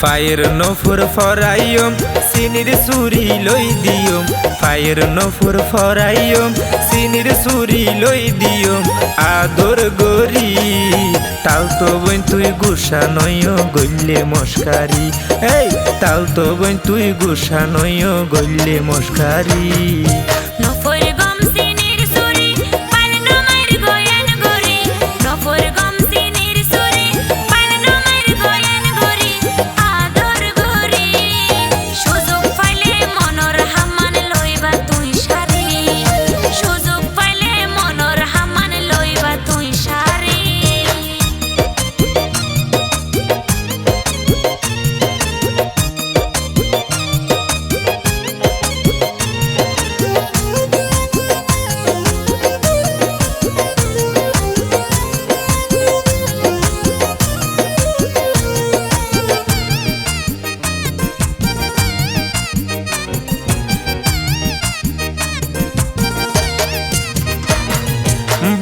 ফায়ের নফুর ফরাইয়ম সিনির সুরি লই দিয়ম ফায়ের নফুর ফরাইয়ম সিনির সুরি লই দিয়ম আদর গরি তাল তো বইন তুই গুসা নয় গইলে মস্কারি। এই তাল তো বইন তুই গুসা নয় গইলে মস্কারি। নফর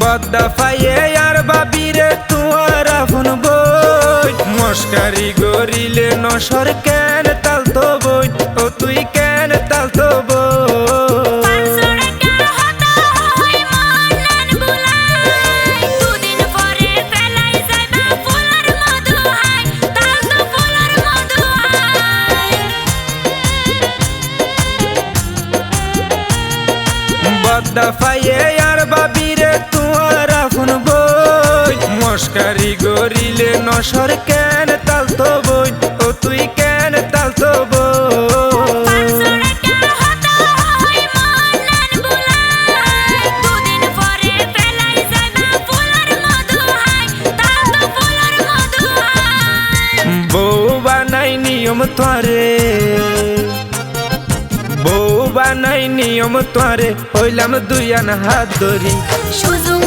বদ্দা ফাইয়ে আর বাবিরে তুয়ার আফন বই। মস্কারি গরিলে নসর কেন তাল তো বই? ও তুই কেন তাল তো বই পাঁচশো আর বাবিরে তুয়ার আফন বই। মস্কারি গরিলে নসর কেন তাল তো বই? ও তুই কেন তাল তো বই বউ বানাই নিয়ম তোরে বউ বানাই নিয়ম তোরে হইলাম দুইয়ান হাত ধরি। সুযোগ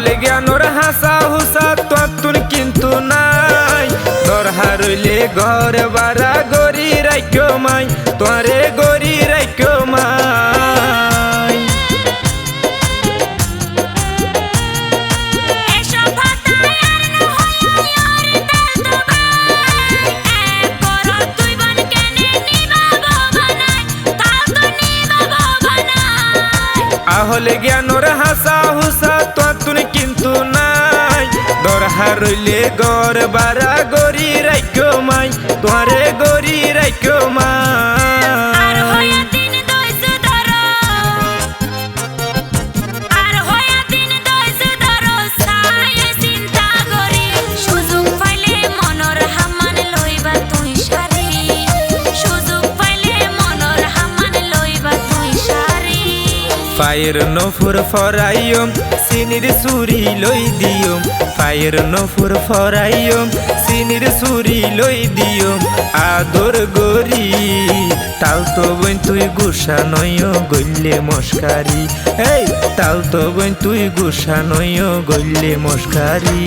আহলে জ্ঞানর হাসা হুসা তুন কিন্তু নাই। দরহা রইলে ঘর বারা গরি রাইক্য মাই তোরে গরি রাইক্য মাই। এসব ভাতায় আর নহয় রইলে ঘর বারা গরি রাখ্য মাই তোরে ফায়ের নফুর ফরাইয়ম, সিনির সুরি লই দিয়ম। ফায়ের নফুর ফরাইয়ম, সিনির সুরি লই দিয়ম। আদর গরি তাল তো বইন তুই গুসা নয় গইলে মস্কারি। এই তাল তো বইন তুই গুসা নয় গইলে মস্কারি।